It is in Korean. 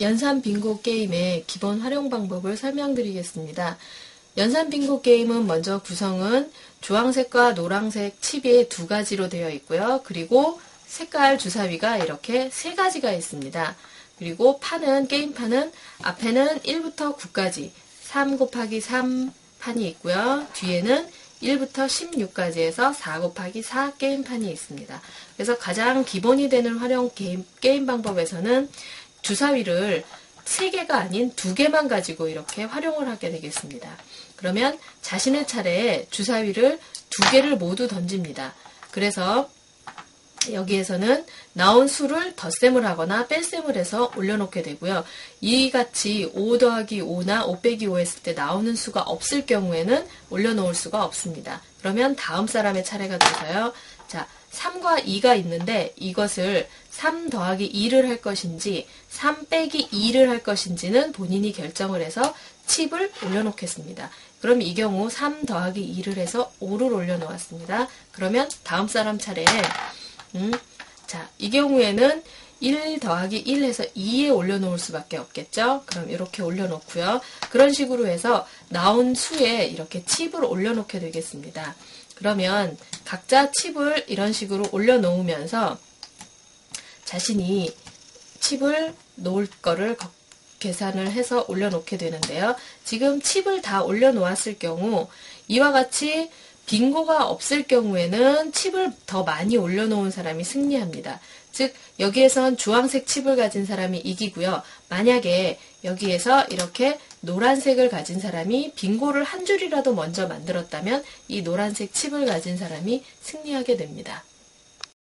연산 빙고 게임의 기본 활용 방법을 설명드리겠습니다. 연산 빙고 게임은 먼저 구성은 주황색과 노란색 칩이 두 가지로 되어 있고요. 그리고 색깔 주사위가 이렇게 세 가지가 있습니다. 그리고 판은 게임판은 앞에는 1부터 9까지 3 곱하기 3 판이 있고요. 뒤에는 1부터 16까지에서 4 곱하기 4 게임판이 있습니다. 그래서 가장 기본이 되는 활용 게임, 게임 방법에서는 주사위를 3개가 아닌 2개만 가지고 이렇게 활용을 하게 되겠습니다. 그러면 자신의 차례에 주사위를 2개를 모두 던집니다. 그래서 여기에서는 나온 수를 덧셈을 하거나 뺄셈을 해서 올려놓게 되고요. 이같이 5 더하기 5나 5 빼기 5 했을 때 나오는 수가 없을 경우에는 올려놓을 수가 없습니다. 그러면 다음 사람의 차례가 돼서요. 자, 3과 2가 있는데 이것을 3 더하기 2를 할 것인지 3 빼기 2를 할 것인지는 본인이 결정을 해서 칩을 올려놓겠습니다. 그럼 이 경우 3 더하기 2를 해서 5를 올려놓았습니다. 그러면 다음 사람 차례에 음, 자, 이 경우에는 1 더하기 1 해서 2에 올려놓을 수밖에 없겠죠? 그럼 이렇게 올려놓고요. 그런 식으로 해서 나온 수에 이렇게 칩을 올려놓게 되겠습니다. 그러면 각자 칩을 이런 식으로 올려놓으면서 자신이 칩을 놓을 거를 계산을 해서 올려놓게 되는데요. 지금 칩을 다 올려놓았을 경우 이와 같이 빙고가 없을 경우에는 칩을 더 많이 올려놓은 사람이 승리합니다. 즉 여기에선 주황색 칩을 가진 사람이 이기고요. 만약에 여기에서 이렇게 노란색을 가진 사람이 빙고를 한 줄이라도 먼저 만들었다면 이 노란색 칩을 가진 사람이 승리하게 됩니다.